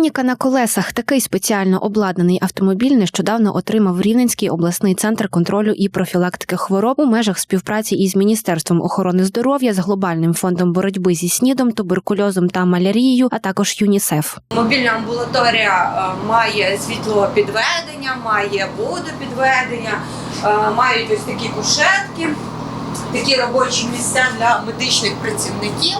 Клініка на колесах такий спеціально обладнаний автомобіль нещодавно отримав Рівненський обласний центр контролю і профілактики хвороб у межах співпраці із Міністерством охорони здоров'я з глобальним фондом боротьби зі снідом, туберкульозом та малярією, а також ЮНІСЕФ. Мобільна амбулаторія е, має світлопідведення, має водопідведення, е, мають ось такі кушетки, такі робочі місця для медичних працівників.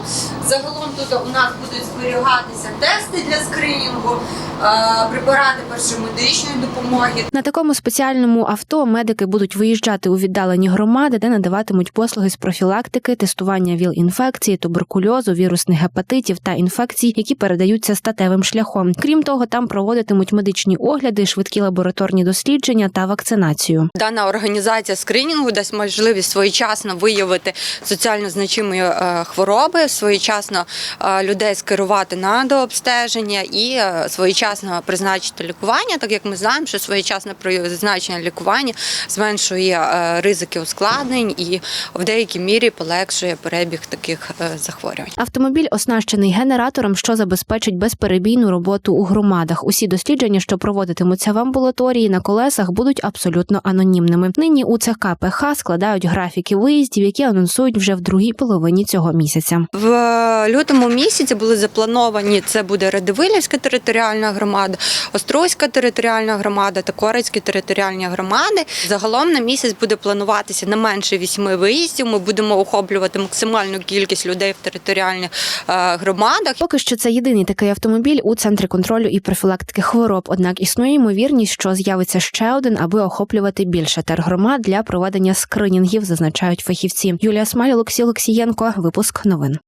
Загалом тут у нас будуть зберігатися тести для скринінгу, е, препарати першої медичної допомоги, На такому спеціальному авто медики будуть виїжджати у віддалені громади, де надаватимуть послуги з профілактики, тестування ВІЛ-інфекції, туберкульозу, вірусних гепатитів та інфекцій, які передаються статевим шляхом. Крім того, там проводитимуть медичні огляди, швидкі лабораторні дослідження та вакцинацію. Дана організація скринінгу дасть можливість своєчасно виявити соціально значимі е, хвороби, своєчасно е, людей скерувати на дообстеження і е, своєчасно призначити лікування, так як ми знаємо, що своєчасне призначення лікування зменшує ризики ускладнень і в деякій мірі полегшує перебіг таких захворювань. Автомобіль оснащений генератором, що забезпечить безперебійну роботу у громадах. Усі дослідження, що проводитимуться в амбулаторії на колесах, будуть абсолютно анонімними. Нині у ЦК ПХ складають графіки виїздів, які анонсують вже в другій половині цього місяця. В лютому місяці були заплановані це буде Радивилівська територіальна громада, Острозька територіальна громада та Корецькі територіальні громади. Загалом на місяць буде плануватися не менше вісьми виїздів. Ми будемо охоплювати максимальну кількість людей в територіальних е, громадах. Поки що це єдиний такий автомобіль у центрі контролю і профілактики хвороб. Однак існує ймовірність, що з'явиться ще один, аби охоплювати більше тергромад для проведення скринінгів, зазначають фахівці. Юлія Смаль, Олексій Олексієнко. Випуск новин.